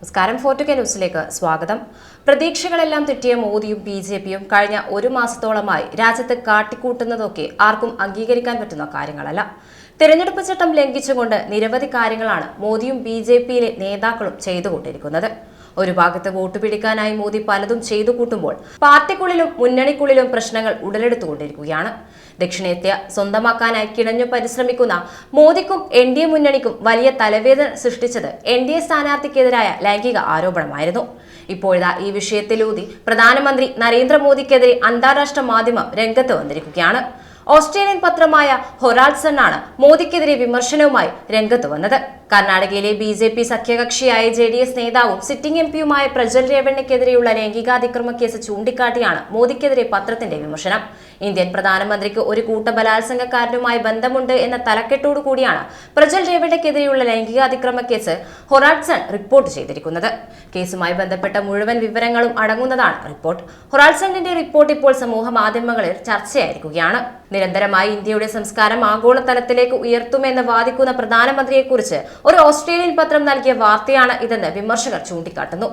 നമസ്കാരം. ഫോർട്ടുക ന്യൂസിലേക്ക് സ്വാഗതം. പ്രതീക്ഷകളെല്ലാം തെറ്റിയ മോദിയും ബി ജെ പിയും കഴിഞ്ഞ ഒരു മാസത്തോളമായി രാജ്യത്ത് കാട്ടിക്കൂട്ടുന്നതൊക്കെ ആർക്കും അംഗീകരിക്കാൻ പറ്റുന്ന കാര്യങ്ങളല്ല. തിരഞ്ഞെടുപ്പ് ചട്ടം ലംഘിച്ചുകൊണ്ട് നിരവധി കാര്യങ്ങളാണ് മോദിയും ബി ജെ പിയിലെ നേതാക്കളും ചെയ്തുകൊണ്ടിരിക്കുന്നത്. ഒരു ഭാഗത്ത് വോട്ട് പിടിക്കാനായി മോദി പലതും ചെയ്തു കൂട്ടുമ്പോൾ പാർട്ടിക്കുള്ളിലും മുന്നണിക്കുള്ളിലും പ്രശ്നങ്ങൾ ഉടലെടുത്തുകൊണ്ടിരിക്കുകയാണ്. ദക്ഷിണേത്യ സ്വന്തമാക്കാനായി കിണഞ്ഞു പരിശ്രമിക്കുന്ന മോദിക്കും എൻ ഡി എ മുന്നണിക്കും വലിയ തലവേദന സൃഷ്ടിച്ചത് എൻ ഡി എ സ്ഥാനാർത്ഥിക്കെതിരായ ലൈംഗിക ആരോപണമായിരുന്നു. ഇപ്പോഴാ ഈ വിഷയത്തിലൂതി പ്രധാനമന്ത്രി നരേന്ദ്രമോദിക്കെതിരെ അന്താരാഷ്ട്ര മാധ്യമം രംഗത്ത് വന്നിരിക്കുകയാണ്. ഓസ്ട്രേലിയൻ പത്രമായ ഹൊറാൾസൺ ആണ് മോദിക്കെതിരെ വിമർശനവുമായി രംഗത്ത് വന്നത്. കർണാടകയിലെ ബി ജെ പി സഖ്യകക്ഷിയായ ജെ ഡി എസ് നേതാവും സിറ്റിംഗ് എം പിയുമായ പ്രജ്വൽ രേവണ്ണയ്ക്കെതിരെയുള്ള ലൈംഗികാതിക്രമ കേസ് ചൂണ്ടിക്കാട്ടിയാണ് മോദിക്കെതിരെ പത്രത്തിന്റെ വിമർശനം. ഇന്ത്യൻ പ്രധാനമന്ത്രിക്ക് ഒരു കൂട്ട ബലാത്സംഗക്കാരനുമായി ബന്ധമുണ്ട് എന്ന തലക്കെട്ടോടു കൂടിയാണ് പ്രജ്വൽ രേവണ്ണയ്ക്കെതിരെയുള്ള ലൈംഗികാതിക്രമ കേസ് ഹൊറാൾസൺ റിപ്പോർട്ട് ചെയ്തിരിക്കുന്നത്. കേസുമായി ബന്ധപ്പെട്ട മുഴുവൻ വിവരങ്ങളും അടങ്ങുന്നതാണ് റിപ്പോർട്ട്. ഹൊറാൾസണിന്റെ റിപ്പോർട്ട് ഇപ്പോൾ സമൂഹ മാധ്യമങ്ങളിൽ ചർച്ചയായിരിക്കുകയാണ്. നിരന്തരമായി ഇന്ത്യയുടെ സംസ്കാരം ആഗോളതലത്തിലേക്ക് ഉയർത്തുമെന്ന് വാദിക്കുന്ന പ്രധാനമന്ത്രിയെക്കുറിച്ച് ഒരു ഓസ്ട്രേലിയൻ പത്രം നൽകിയ വാർത്തയാണ് ഇതെന്ന് വിമർശകർ ചൂണ്ടിക്കാട്ടുന്നു.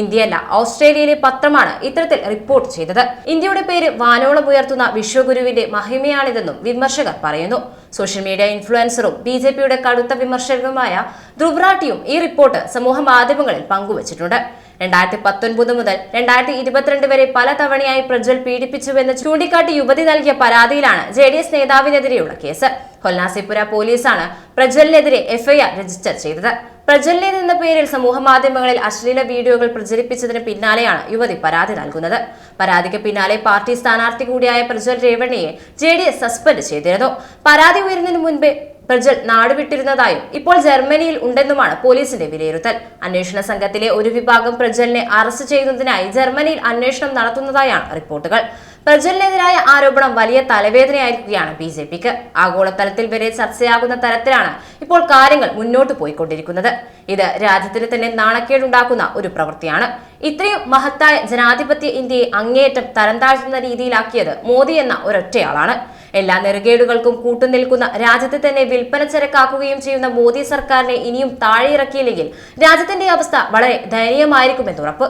ഇന്ത്യയല്ല ഓസ്ട്രേലിയയിലെ പത്രമാണ് ഇത്തരത്തിൽ റിപ്പോർട്ട് ചെയ്തത്. ഇന്ത്യയുടെ പേര് വാനോളം ഉയർത്തുന്ന വിശ്വഗുരുവിന്റെ മഹിമയാണിതെന്നും വിമർശകർ പറയുന്നു. സോഷ്യൽ മീഡിയ ഇൻഫ്ലുവൻസറും ബി ജെ പിയുടെ കടുത്ത വിമർശകരുമായ ധ്രുവ്രാട്ടിയും ഈ റിപ്പോർട്ട് സമൂഹ മാധ്യമങ്ങളിൽ പങ്കുവച്ചിട്ടുണ്ട്. രണ്ടായിരത്തി പത്തൊൻപത് മുതൽ രണ്ടായിരത്തി ഇരുപത്തിരണ്ട് വരെ പല തവണയായി പ്രജ്വൽ പീഡിപ്പിച്ചുവെന്ന് ചൂണ്ടിക്കാട്ടി യുവതി നൽകിയ പരാതിയിലാണ് ജെ ഡി എസ് നേതാവിനെതിരെയുള്ള കേസ്. കൊല്ലാസിപ്പുര പോലീസാണ് പ്രജ്വലിനെതിരെ എഫ്ഐആർ രജിസ്റ്റർ ചെയ്തത്. പ്രജ്വലിനെ എന്ന പേരിൽ സമൂഹ മാധ്യമങ്ങളിൽ അശ്ലീല വീഡിയോകൾ പ്രചരിപ്പിച്ചതിന് പിന്നാലെയാണ് യുവതി പരാതി നൽകുന്നത്. പരാതിക്ക് പിന്നാലെ പാർട്ടി സ്ഥാനാർത്ഥി കൂടിയായ പ്രജ്വൽ രേവണ്ണയെ ജെ സസ്പെൻഡ് ചെയ്തിരുന്നു. പരാതി ഉയരുന്നതിന് മുൻപേ പ്രജ്വൽ നാടുവിട്ടിരുന്നതായും ഇപ്പോൾ ജർമ്മനിയിൽ ഉണ്ടെന്നുമാണ് പോലീസിന്റെ വിലയിരുത്തൽ. അന്വേഷണ സംഘത്തിലെ ഒരു വിഭാഗം പ്രജലിനെ അറസ്റ്റ് ചെയ്യുന്നതിനായി ജർമ്മനിയിൽ അന്വേഷണം നടത്തുന്നതായാണ് റിപ്പോർട്ടുകൾ. പ്രജലിനെതിരായ ആരോപണം വലിയ തലവേദനയായിരിക്കുകയാണ് ബി ജെ പിക്ക്. ആഗോളതലത്തിൽ വരെ ചർച്ചയാകുന്ന തരത്തിലാണ് ഇപ്പോൾ കാര്യങ്ങൾ മുന്നോട്ട് പോയിക്കൊണ്ടിരിക്കുന്നത്. ഇത് രാജ്യത്തിന് തന്നെ നാണക്കേടുണ്ടാക്കുന്ന ഒരു പ്രവൃത്തിയാണ്. ഇത്രയും മഹത്തായ ജനാധിപത്യ ഇന്ത്യയെ അങ്ങേയറ്റം തരംതാഴ്ത്തുന്ന രീതിയിലാക്കിയത് മോദി എന്ന ഒരൊറ്റയാളാണ്. എല്ലാ നെറുകേടുകൾക്കും കൂട്ടുനിൽക്കുന്ന രാജ്യത്തെ തന്നെ വിൽപ്പന ചരക്കാക്കുകയും ചെയ്യുന്ന മോദി സർക്കാരിനെ ഇനിയും താഴെയിറക്കിയില്ലെങ്കിൽ രാജ്യത്തിന്റെ അവസ്ഥ വളരെ ദയനീയമായിരിക്കുമെന്ന് ഉറപ്പ്